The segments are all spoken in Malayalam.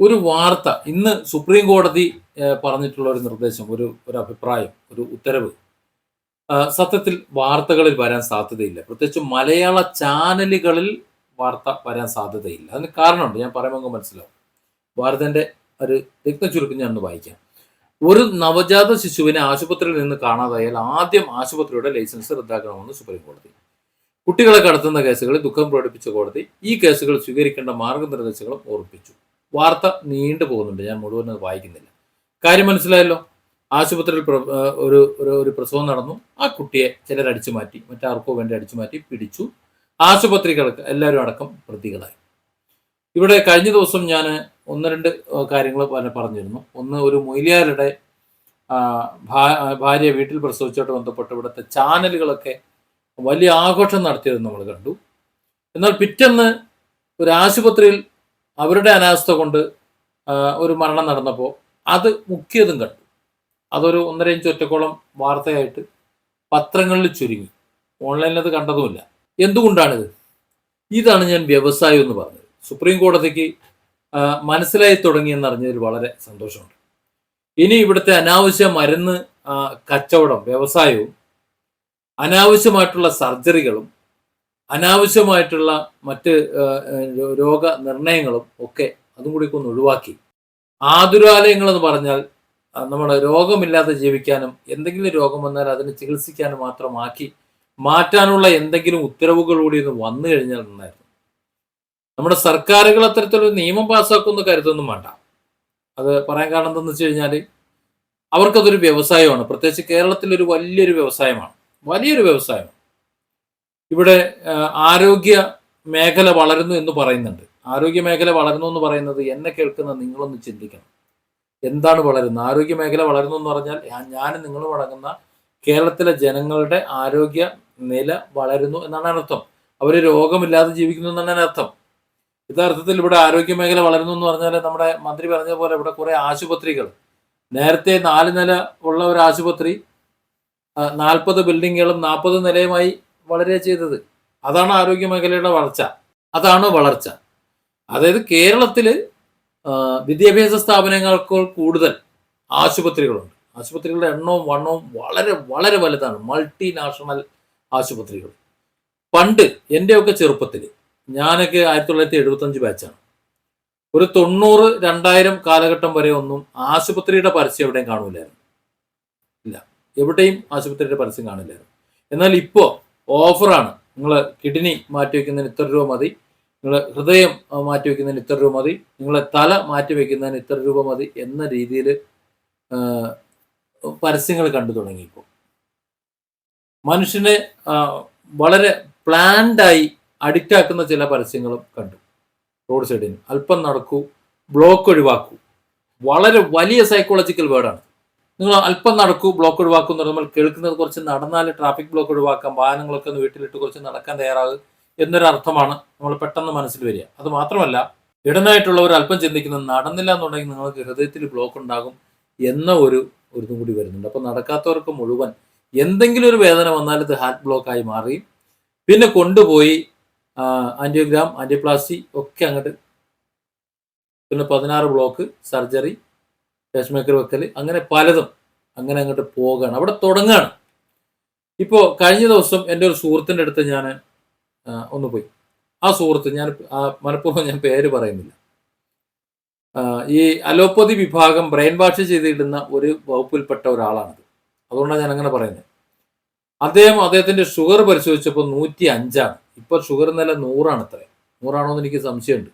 ഒരു വാർത്ത ഇന്ന് സുപ്രീം കോടതി പറഞ്ഞിട്ടുള്ള ഒരു നിർദ്ദേശം ഒരു ഒരു അഭിപ്രായം ഒരു ഉത്തരവ്. സത്യത്തിൽ വാർത്തകളിൽ വരാൻ സാധ്യതയില്ല. പ്രത്യേകിച്ച് മലയാള ചാനലുകളിൽ വാർത്ത വരാൻ സാധ്യതയില്ല. അതിന് കാരണമുണ്ട്. ഞാൻ പറയുമ്പോൾ മനസ്സിലാവും. വാർത്തന്റെ ഒരു രക്തം ചുരുക്കം ഞാൻ ഒന്ന് വായിക്കാം. ഒരു നവജാത ശിശുവിനെ ആശുപത്രിയിൽ നിന്ന് കാണാതായാൽ ആദ്യം ആശുപത്രിയുടെ ലൈസൻസ് റദ്ദാക്കണമെന്ന് സുപ്രീം കോടതി. കുട്ടികളെ കടത്തുന്ന കേസുകളിൽ ദുഃഖം പ്രകടിപ്പിച്ച കോടതി ഈ കേസുകൾ സ്വീകരിക്കേണ്ട മാർഗനിർദ്ദേശങ്ങളും ഓർപ്പിച്ചു വാർത്ത നീണ്ടു പോകുന്നുണ്ട്. ഞാൻ മുഴുവൻ അത് വായിക്കുന്നില്ല. കാര്യം മനസ്സിലായല്ലോ? ആശുപത്രിയിൽ ഒരു ഒരു പ്രസവം നടന്നു. ആ കുട്ടിയെ ചിലർ അടിച്ചു മാറ്റി മറ്റാർക്കോ വേണ്ടി അടിച്ചു മാറ്റി പിടിച്ചു. ആശുപത്രികൾക്ക് എല്ലാവരും അടക്കം പ്രതികളായി. ഇവിടെ കഴിഞ്ഞ ദിവസം ഞാൻ ഒന്ന് രണ്ട് കാര്യങ്ങൾ പറഞ്ഞിരുന്നു. ഒന്ന് ഒരു മൊയ്ലിയാരുടെ ഭാര്യ വീട്ടിൽ പ്രസവിച്ചോട്ട് ബന്ധപ്പെട്ട് ഇവിടുത്തെ ചാനലുകളൊക്കെ വലിയ ആഘോഷം നടത്തിയത് നമ്മൾ കണ്ടു. എന്നാൽ പിറ്റേന്ന് ഒരു ആശുപത്രിയിൽ അവരുടെ അനാസ്ഥ കൊണ്ട് ഒരു മരണം നടന്നപ്പോൾ അത് മുക്കിയതും കണ്ടു. അതൊരു ഒന്നര ഇഞ്ച് ഒറ്റക്കോളം വാർത്തയായിട്ട് പത്രങ്ങളിൽ ചുരുങ്ങി. ഓൺലൈനിൽ അത് കണ്ടതുമില്ല. എന്തുകൊണ്ടാണിത്? ഇതാണ് ഞാൻ വ്യവസായം എന്ന് പറഞ്ഞത്. സുപ്രീം കോടതിക്ക് മനസ്സിലായി തുടങ്ങിയെന്നറിഞ്ഞതിൽ വളരെ സന്തോഷമുണ്ട്. ഇനി ഇവിടുത്തെ അനാവശ്യ മരുന്ന് കച്ചവടം വ്യവസായവും അനാവശ്യമായിട്ടുള്ള സർജറികളും അനാവശ്യമായിട്ടുള്ള മറ്റ് രോഗ നിർണയങ്ങളും ഒക്കെ അതും കൂടി ഒന്ന് ഒഴിവാക്കി. ആതുരാലയങ്ങൾ എന്ന് പറഞ്ഞാൽ നമ്മൾ രോഗമില്ലാതെ ജീവിക്കാനും എന്തെങ്കിലും രോഗം വന്നാൽ അതിനെ ചികിത്സിക്കാനും മാത്രമാക്കി മാറ്റാനുള്ള എന്തെങ്കിലും ഉത്തരവുകൾ കൂടി ഒന്ന് വന്നു കഴിഞ്ഞാൽ നന്നായിരുന്നു. നമ്മുടെ സർക്കാരുകൾ അത്തരത്തിലൊരു നിയമം പാസ്സാക്കുമെന്ന് കരുതൊന്നും വേണ്ട. അത് പറയാൻ കാരണം എന്താണെന്ന് വെച്ച് കഴിഞ്ഞാൽ അവർക്കതൊരു വ്യവസായമാണ്. പ്രത്യേകിച്ച് കേരളത്തിൽ ഒരു വലിയൊരു വ്യവസായമാണ്. വലിയൊരു വ്യവസായം ഇവിടെ ആരോഗ്യ മേഖല വളരുന്നു എന്ന് പറയുന്നുണ്ട്. ആരോഗ്യ മേഖല വളരുന്നു എന്ന് പറയുന്നത് എന്നെ കേൾക്കുന്ന നിങ്ങളൊന്ന് ചിന്തിക്കണം. എന്താണ് വളരുന്നത്? ആരോഗ്യ മേഖല വളരുന്നു എന്ന് പറഞ്ഞാൽ ഞാനും നിങ്ങളും അടങ്ങുന്ന കേരളത്തിലെ ജനങ്ങളുടെ ആരോഗ്യ നില വളരുന്നു എന്നാണ് അർത്ഥം. അവർ രോഗമില്ലാതെ ജീവിക്കുന്നു എന്നാണ് അർത്ഥം. യഥാർത്ഥത്തിൽ ഇവിടെ ആരോഗ്യ മേഖല വളരുന്നു എന്ന് പറഞ്ഞാൽ നമ്മുടെ മന്ത്രി പറഞ്ഞ പോലെ ഇവിടെ കുറെ ആശുപത്രികൾ. നേരത്തെ നാല് നില ഉള്ള ഒരു ആശുപത്രി നാൽപ്പത് ബിൽഡിങ്ങുകളും നാൽപ്പത് നിലയുമായി വളരെ ചെയ്തത്. അതാണ് ആരോഗ്യ മേഖലയുടെ വളർച്ച. അതാണ് വളർച്ച. അതായത് കേരളത്തിൽ വിദ്യാഭ്യാസ സ്ഥാപനങ്ങൾക്ക് കൂടുതൽ ആശുപത്രികളുണ്ട്. ആശുപത്രികളുടെ എണ്ണവും വണ്ണവും വളരെ വളരെ വലുതാണ്. മൾട്ടിനാഷണൽ ആശുപത്രികൾ. പണ്ട് എന്റെയൊക്കെ ചെറുപ്പത്തിൽ ഞാനൊക്കെ ആയിരത്തി തൊള്ളായിരത്തി എഴുപത്തഞ്ച് ബാച്ചാണ്. ഒരു തൊണ്ണൂറ് രണ്ടായിരം കാലഘട്ടം വരെ ഒന്നും ആശുപത്രിയുടെ പരസ്യം എവിടെയും കാണൂലായിരുന്നു. ഇല്ല. എവിടെയും ആശുപത്രിയുടെ പരസ്യം കാണില്ലായിരുന്നു. എന്നാൽ ഇപ്പോൾ ഓഫറാണ്. നിങ്ങൾ കിഡ്നി മാറ്റി വയ്ക്കുന്നതിന് ഇത്ര രൂപ മതി. നിങ്ങൾ ഹൃദയം മാറ്റി വയ്ക്കുന്നതിന് ഇത്ര രൂപ മതി. നിങ്ങളെ തല മാറ്റി വയ്ക്കുന്നതിന് ഇത്ര രൂപ മതി എന്ന രീതിയിൽ പരസ്യങ്ങൾ കണ്ടു തുടങ്ങി ഇപ്പോൾ മനുഷ്യനെ വളരെ പ്ലാൻഡായി അഡിക്റ്റ് ആക്കുന്ന ചില പരസ്യങ്ങളും കണ്ടു. റോഡ് സൈഡിന്. അല്പം നടക്കൂ ബ്ലോക്ക് ഒഴിവാക്കൂ. വളരെ വലിയ സൈക്കോളജിക്കൽ വേർഡാണ് നിങ്ങൾ അല്പം നടക്കൂ ബ്ലോക്ക് ഒഴിവാക്കും എന്ന് നമ്മൾ കേൾക്കുന്നത് കുറച്ച് നടന്നാൽ ട്രാഫിക് ബ്ലോക്ക് ഒഴിവാക്കാം വാഹനങ്ങളൊക്കെ ഒന്ന് വീട്ടിലിട്ട് കുറച്ച് നടക്കാൻ തയ്യാറാകും എന്നൊരു അർത്ഥമാണ് നമ്മൾ പെട്ടെന്ന് മനസ്സിൽ വരിക. അത് മാത്രമല്ല ഇടനായിട്ടുള്ളവർ അല്പം ചിന്തിക്കുന്നത് നടന്നില്ല എന്നുണ്ടെങ്കിൽ നിങ്ങൾക്ക് ഹൃദയത്തിൽ ബ്ലോക്ക് ഉണ്ടാകും എന്ന ഒരു ഒരു കൂടി വരുന്നുണ്ട്. അപ്പോൾ നടക്കാത്തവർക്ക് മുഴുവൻ എന്തെങ്കിലും ഒരു വേദന വന്നാൽ ഇത് ഹാർട്ട് ബ്ലോക്ക് ആയി മാറി. പിന്നെ കൊണ്ടുപോയി ആന്റിയോഗ്രാം ആന്റിപ്ലാസ്റ്റി ഒക്കെ അങ്ങോട്ട് പിന്നെ പതിനാറ് ബ്ലോക്ക് സർജറി പേസ് വെക്കൽ. അങ്ങനെ പലതും അങ്ങനെ അങ്ങോട്ട് പോകുകയാണ് അവിടെ തുടങ്ങുകയാണ് ഇപ്പോൾ കഴിഞ്ഞ ദിവസം എന്റെ ഒരു സുഹൃത്തിന്റെ അടുത്ത് ഞാൻ ഒന്ന് പോയി. ആ സുഹൃത്ത് ഞാൻ മനഃപൂർവം ഞാൻ പേര് പറയുന്നില്ല. ഈ അലോപ്പതി വിഭാഗം ബ്രെയിൻ വാഷ് ചെയ്തിടുന്ന ഒരു വകുപ്പിൽപ്പെട്ട ഒരാളാണത്. അതുകൊണ്ടാണ് ഞാൻ അങ്ങനെ പറയുന്നത്. അദ്ദേഹം അദ്ദേഹത്തിന്റെ ഷുഗർ പരിശോധിച്ചപ്പോൾ നൂറ്റി അഞ്ചാണ്. ഇപ്പോൾ ഷുഗർ നില നൂറാണ് അത്ര. നൂറാണോ എന്ന് എനിക്ക് സംശയമുണ്ട്.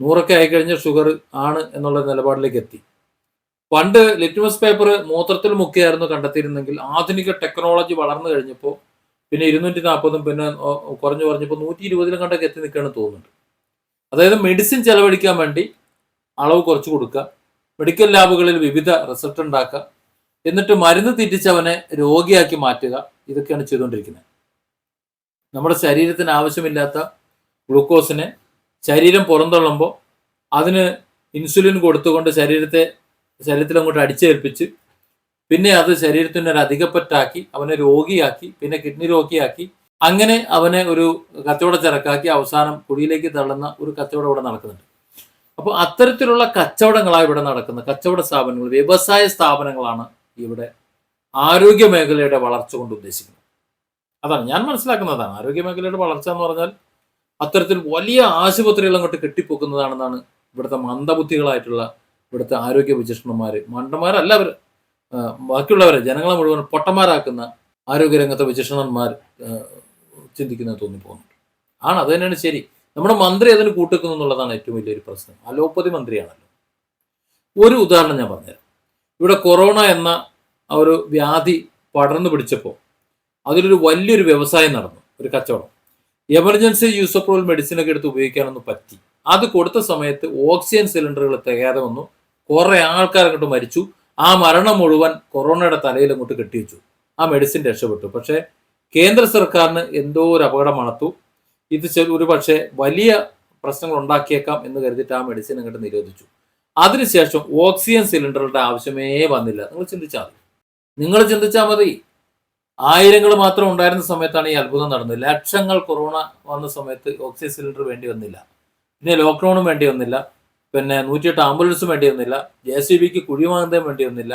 നൂറൊക്കെ ആയിക്കഴിഞ്ഞാൽ ഷുഗർ ആണ് എന്നുള്ള നിലപാടിലേക്ക് എത്തി. പണ്ട് ലിറ്റ്മസ് പേപ്പർ മൂത്രത്തിൽ മുക്കിയായിരുന്നു കണ്ടെത്തിയിരുന്നെങ്കിൽ ആധുനിക ടെക്നോളജി വളർന്നു കഴിഞ്ഞപ്പോൾ പിന്നെ ഇരുന്നൂറ്റി നാൽപ്പതും പിന്നെ കുറഞ്ഞു കുറഞ്ഞപ്പോൾ നൂറ്റി ഇരുപതിലും കണ്ടൊക്കെ എത്തി നിൽക്കുകയാണ് തോന്നുന്നുണ്ട്. അതായത് മെഡിസിൻ ചെലവഴിക്കാൻ വേണ്ടി അളവ് കുറച്ച് കൊടുക്കുക മെഡിക്കൽ ലാബുകളിൽ വിവിധ റിസൾട്ട് ഉണ്ടാക്കുക എന്നിട്ട് മരുന്ന് തീറ്റിച്ചവനെ രോഗിയാക്കി മാറ്റുക ഇതൊക്കെയാണ് ചെയ്തുകൊണ്ടിരിക്കുന്നത്. നമ്മുടെ ശരീരത്തിന് ആവശ്യമില്ലാത്ത ഗ്ലൂക്കോസിനെ ശരീരം പുറന്തള്ളുമ്പോൾ അതിന് ഇൻസുലിൻ കൊടുത്തുകൊണ്ട് ശരീരത്തെ ശരീരത്തിൽ അങ്ങോട്ട് അടിച്ചേൽപ്പിച്ച് പിന്നെ അത് ശരീരത്തിന് ഒരു അധികപ്പറ്റാക്കി അവനെ രോഗിയാക്കി പിന്നെ കിഡ്നി രോഗിയാക്കി അങ്ങനെ അവനെ ഒരു കച്ചവട ചരക്കാക്കി അവസാനം കുടിയിലേക്ക് തള്ളുന്ന ഒരു കച്ചവടം ഇവിടെ നടക്കുന്നുണ്ട്. അപ്പോൾ അത്തരത്തിലുള്ള കച്ചവടങ്ങളാണ് ഇവിടെ നടക്കുന്നത്. കച്ചവട സ്ഥാപനങ്ങൾ വ്യവസായ സ്ഥാപനങ്ങളാണ് ഇവിടെ ആരോഗ്യ മേഖലയുടെ വളർച്ച കൊണ്ട് ഉദ്ദേശിക്കുന്നത്. അതാണ് ഞാൻ മനസ്സിലാക്കുന്നതാണ്. ആരോഗ്യ മേഖലയുടെ വളർച്ച എന്ന് പറഞ്ഞാൽ അത്തരത്തിൽ വലിയ ആശുപത്രികൾ അങ്ങോട്ട് കെട്ടിപ്പൊക്കുന്നതാണെന്നാണ് ഇവിടുത്തെ മന്ദബുദ്ധികളായിട്ടുള്ള ഇവിടുത്തെ ആരോഗ്യ വിചക്ഷണന്മാർ മണ്ടന്മാരല്ല അവർ ബാക്കിയുള്ളവരെ ജനങ്ങളെ മുഴുവൻ പൊട്ടന്മാരാക്കുന്ന ആരോഗ്യരംഗത്തെ വിചക്ഷണന്മാർ ചിന്തിക്കുന്നത് തോന്നിപ്പോകുന്നുണ്ട്. ആണ് അത് തന്നെയാണ് ശരി. നമ്മുടെ മന്ത്രി അതിന് കൂട്ടുക്കുന്നു എന്നുള്ളതാണ് ഏറ്റവും വലിയൊരു പ്രശ്നം. അലോപ്പതി മന്ത്രിയാണല്ലോ. ഒരു ഉദാഹരണം ഞാൻ പറഞ്ഞുതരാം. ഇവിടെ കൊറോണ എന്ന ഒരു വ്യാധി പടർന്നു പിടിച്ചപ്പോൾ അതിലൊരു വലിയൊരു വ്യവസായം നടന്നു ഒരു കച്ചവടം. എമർജൻസി യൂസ് അപ്രൂവൽ മെഡിസിൻ ഒക്കെ എടുത്ത് ഉപയോഗിക്കാനൊന്നും പറ്റി. അത് കൊടുത്ത സമയത്ത് ഓക്സിജൻ സിലിണ്ടറുകൾ തികയാതെ വന്നു. കുറെ അങ്ങോട്ട് മരിച്ചു. ആ മരണം മുഴുവൻ കൊറോണയുടെ തലയിൽ അങ്ങോട്ട് കെട്ടിവെച്ചു. ആ മെഡിസിൻ രക്ഷപ്പെട്ടു. പക്ഷേ കേന്ദ്ര സർക്കാരിന് എന്തോ ഒരു അപകടം മണത്തു ഇത് ഒരു പക്ഷേ വലിയ പ്രശ്നങ്ങൾ ഉണ്ടാക്കിയേക്കാം എന്ന് കരുതിയിട്ട് ആ മെഡിസിൻ അങ്ങോട്ട് നിരോധിച്ചു. അതിനുശേഷം ഓക്സിജൻ സിലിണ്ടറുടെ ആവശ്യമേ വന്നില്ല. നിങ്ങൾ ചിന്തിച്ചാൽ മതി. നിങ്ങൾ ചിന്തിച്ചാൽ മതി. ആയിരങ്ങൾ മാത്രം ഉണ്ടായിരുന്ന സമയത്താണ് ഈ അത്ഭുതം നടന്നത്. ലക്ഷങ്ങൾ കൊറോണ വന്ന സമയത്ത് ഓക്സിജൻ സിലിണ്ടർ വേണ്ടി വന്നില്ല. പിന്നെ ലോക്ക്ഡൗണും വേണ്ടി വന്നില്ല. പിന്നെ നൂറ്റിയെട്ട് ആംബുലൻസും വേണ്ടി വന്നില്ല. ജെ സി ബിക്ക് കുഴിമാന്തയും വേണ്ടി വന്നില്ല.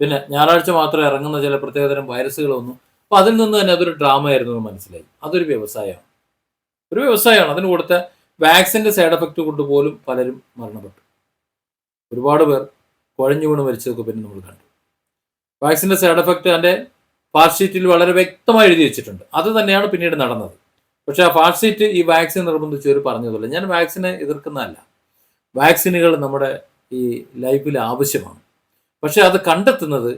പിന്നെ ഞായറാഴ്ച മാത്രം ഇറങ്ങുന്ന ചില പ്രത്യേകതരം വൈറസുകൾ വന്നു. അപ്പൊ അതിൽ നിന്ന് തന്നെ അതൊരു ഡ്രാമ ആയിരുന്നു എന്ന് മനസ്സിലായി. അതൊരു വ്യവസായമാണ്. ഒരു വ്യവസായമാണ്. അതിന് കൊടുത്ത വാക്സിന്റെ സൈഡ് എഫക്റ്റ് കൊണ്ട് പോലും പലരും മരണപ്പെട്ടു. ഒരുപാട് പേർ കുഴഞ്ഞു വീണ് മരിച്ചതൊക്കെ പിന്നെ നമ്മൾ കണ്ടു. വാക്സിന്റെ സൈഡ് എഫക്റ്റ് അതിന്റെ ഫാസ്റ്റ് ഷീറ്റിൽ വളരെ വ്യക്തമായി എഴുതി വെച്ചിട്ടുണ്ട്. അത് തന്നെയാണ് പിന്നീട് നടന്നത്. പക്ഷെ ആ ഫാസ്റ്റ് ഷീറ്റ് ഈ വാക്സിൻ നിർബന്ധിച്ചവർ പറഞ്ഞതല്ല ഞാൻ വാക്സിനെ എതിർക്കുന്നതല്ല. വാക്സിനുകൾ നമ്മുടെ ഈ ലൈഫിൽ ആവശ്യമാണ്. പക്ഷെ അത് കണ്ടെത്തുന്നത്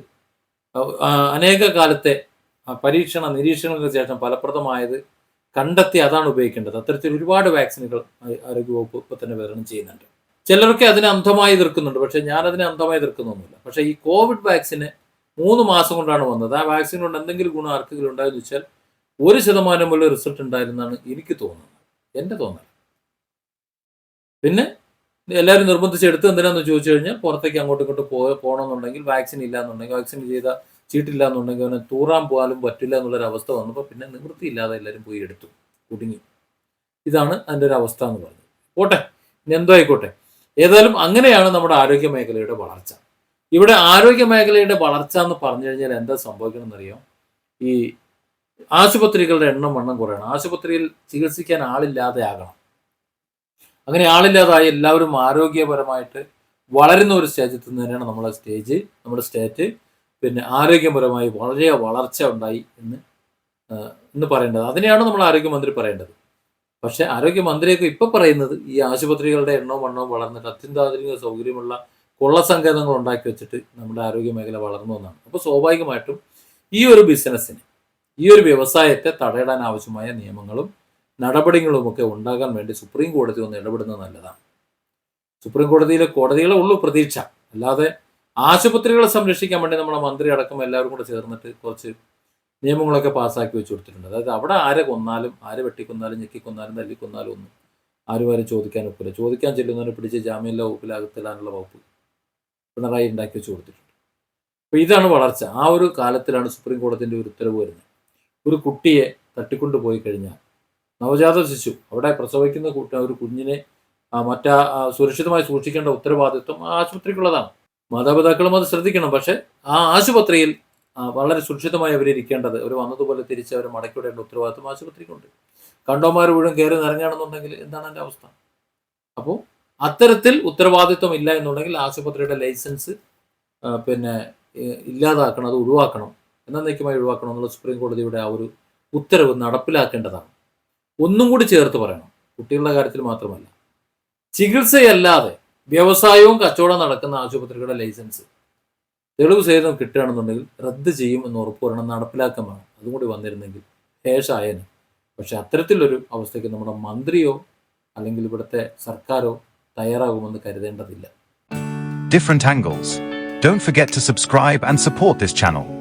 അനേക കാലത്തെ പരീക്ഷണ നിരീക്ഷണങ്ങൾക്ക് ശേഷം ഫലപ്രദമായത് കണ്ടെത്തി അതാണ് ഉപയോഗിക്കേണ്ടത്. അത്തരത്തിൽ ഒരുപാട് വാക്സിനുകൾ ആരോഗ്യവകുപ്പ് ഇപ്പോൾ തന്നെ വിതരണം ചെയ്യുന്നുണ്ട്. ചിലരൊക്കെ അതിനെ അന്ധമായി എതിർക്കുന്നുണ്ട്. പക്ഷെ ഞാൻ അതിനെ അന്ധമായി എതിർക്കുന്നൊന്നുമില്ല. പക്ഷേ ഈ കോവിഡ് വാക്സിന് മൂന്ന് മാസം കൊണ്ടാണ് വന്നത്. ആ വാക്സിൻ കൊണ്ട് എന്തെങ്കിലും ഗുണം ആർക്കെങ്കിലും ഉണ്ടായെന്ന് വെച്ചാൽ ഒരു ശതമാനം പോലും റിസൾട്ട് ഉണ്ടായിരുന്നാണ് എനിക്ക് തോന്നുന്നത്. എന്റെ തോന്നൽ. പിന്നെ എല്ലാവരും നിർബന്ധിച്ച് എടുത്ത് എന്തിനാന്ന് ചോദിച്ചു കഴിഞ്ഞാൽ പുറത്തേക്ക് അങ്ങോട്ടും ഇങ്ങോട്ട് പോയ പോകണമെന്നുണ്ടെങ്കിൽ വാക്സിൻ ഇല്ല എന്നുണ്ടെങ്കിൽ വാക്സിൻ ചെയ്ത ചീട്ടില്ല എന്നുണ്ടെങ്കിൽ അവനെ തൂറാൻ പോകാനും പറ്റില്ല എന്നുള്ളൊരു അവസ്ഥ വന്നപ്പോൾ പിന്നെ നിവൃത്തിയില്ലാതെ എല്ലാവരും പോയി എടുത്തു കുടുങ്ങി. ഇതാണ് അതിന്റെ ഒരു അവസ്ഥ എന്ന് പറഞ്ഞത്. പോട്ടെ എന്തോ ആയിക്കോട്ടെ. ഏതായാലും അങ്ങനെയാണ് നമ്മുടെ ആരോഗ്യ മേഖലയുടെ വളർച്ച. ഇവിടെ ആരോഗ്യ മേഖലയുടെ വളർച്ച എന്ന് പറഞ്ഞു കഴിഞ്ഞാൽ എന്താ സംഭവിക്കണം എന്നറിയാം ഈ ആശുപത്രികളുടെ എണ്ണം വണ്ണം കുറയണം. ആശുപത്രിയിൽ ചികിത്സിക്കാൻ ആളില്ലാതെ ആകണം അങ്ങനെ ആളില്ലാതായി എല്ലാവരും ആരോഗ്യപരമായിട്ട് വളരുന്ന ഒരു സ്റ്റേജിൽ നിന്ന് തന്നെയാണ് നമ്മളെ സ്റ്റേജ് നമ്മുടെ സ്റ്റേറ്റ് പിന്നെ ആരോഗ്യപരമായി വളരെ വളർച്ച ഉണ്ടായി എന്ന് എന്ന് പറയേണ്ടത്. അതിനെയാണ് നമ്മൾ ആരോഗ്യമന്ത്രി പറയേണ്ടത്. പക്ഷെ ആരോഗ്യമന്ത്രിയൊക്കെ ഇപ്പൊ പറയുന്നത് ഈ ആശുപത്രികളുടെ എണ്ണവും വണ്ണവും വളർന്നിട്ട് അത്യന്താധുനിക സൗകര്യമുള്ള കൊള്ള കൊള്ളസങ്കേതങ്ങൾ ഉണ്ടാക്കി വെച്ചിട്ട് നമ്മുടെ ആരോഗ്യ മേഖല വളർന്നു എന്നാണ്. അപ്പോൾ സ്വാഭാവികമായിട്ടും ഈ ഒരു ബിസിനസ്സിന് ഈ ഒരു വ്യവസായത്തെ തടയിടാൻ ആവശ്യമായ നിയമങ്ങളും നടപടികളുമൊക്കെ ഉണ്ടാകാൻ വേണ്ടി സുപ്രീം കോടതി ഒന്ന് ഇടപെടുന്നത് നല്ലതാണ്. സുപ്രീം കോടതിയിലെ കോടതികളെ ഉള്ളൂ പ്രതീക്ഷ. അല്ലാതെ ആശുപത്രികളെ സംരക്ഷിക്കാൻ വേണ്ടി നമ്മുടെ മന്ത്രി അടക്കം എല്ലാവരും കൂടെ ചേർന്നിട്ട് കുറച്ച് നിയമങ്ങളൊക്കെ പാസ്സാക്കി വെച്ച് കൊടുത്തിട്ടുണ്ട്. അതായത് അവിടെ ആരെ കൊന്നാലും ആരെ വെട്ടിക്കൊന്നാലും ഞെക്കിക്കൊന്നാലും തല്ലിക്കൊന്നാലും ഒന്നും ആരും ആരും ചോദിക്കാൻ ഒക്കില്ല. ചോദിക്കാൻ ചെല്ലുന്നവരെ പിടിച്ച് ജാമ്യമില്ല വകുപ്പിലാകത്തില്ലാനുള്ള വകുപ്പ് പിണറായി ഉണ്ടാക്കി വെച്ച് കൊടുത്തിട്ടുണ്ട്. അപ്പോൾ ഇതാണ് വളർച്ച. ആ ഒരു കാലത്തിലാണ് സുപ്രീം കോടതിന്റെ ഒരു ഉത്തരവ് വരുന്നത്. ഒരു കുട്ടിയെ തട്ടിക്കൊണ്ടു പോയി കഴിഞ്ഞാൽ നവജാത ശിശു. അവിടെ പ്രസവിക്കുന്ന കുട്ട ഒരു കുഞ്ഞിനെ മറ്റാ സുരക്ഷിതമായി സൂക്ഷിക്കേണ്ട ഉത്തരവാദിത്വം ആശുപത്രിക്കുള്ളതാണ്. മാതാപിതാക്കളും അത് ശ്രദ്ധിക്കണം. പക്ഷേ ആ ആശുപത്രിയിൽ വളരെ സുരക്ഷിതമായി അവരിയ്ക്കേണ്ടത് അവർ വന്നതുപോലെ തിരിച്ച് അവരെ മടക്കിവിടേണ്ട ഉത്തരവാദിത്വം ആശുപത്രിക്കുണ്ട്. കണ്ടോമാർ മുഴുവൻ കയറി നിറഞ്ഞാണെന്നുണ്ടെങ്കിൽ എന്താണ് എന്റെ അവസ്ഥ? അപ്പോൾ അത്തരത്തിൽ ഉത്തരവാദിത്വം ഇല്ല എന്നുണ്ടെങ്കിൽ ആശുപത്രിയുടെ ലൈസൻസ് പിന്നെ ഇല്ലാതാക്കണം അത് ഒഴിവാക്കണം. എന്നേക്കുമായി ഒഴിവാക്കണം എന്നുള്ള സുപ്രീം കോടതിയുടെ ആ ഒരു ഉത്തരവ് നടപ്പിലാക്കേണ്ടതാണ്. ഒന്നും കൂടി ചേർത്ത് പറയണം. കുട്ടികളുടെ കാര്യത്തിൽ മാത്രമല്ല. ചികിത്സയല്ലാതെ വ്യവസായവും കച്ചവടം നടക്കുന്ന ആശുപത്രികളുടെ ലൈസൻസ് തെളിവ് സഹിതം കിട്ടുകയാണെന്നുണ്ടെങ്കിൽ റദ്ദ് ചെയ്യും എന്ന് ഉറപ്പ് വരണം നടപ്പിലാക്കാൻ വേണം അതും കൂടി വന്നിരുന്നെങ്കിൽ ശേഷായന് പക്ഷെ അത്തരത്തിലൊരു അവസ്ഥയ്ക്ക് നമ്മുടെ മന്ത്രിയോ അല്ലെങ്കിൽ ഇവിടുത്തെ സർക്കാരോ തയ്യാറാകുമെന്ന് കരുതേണ്ടതില്ല. Different angles don't forget to subscribe and support this channel.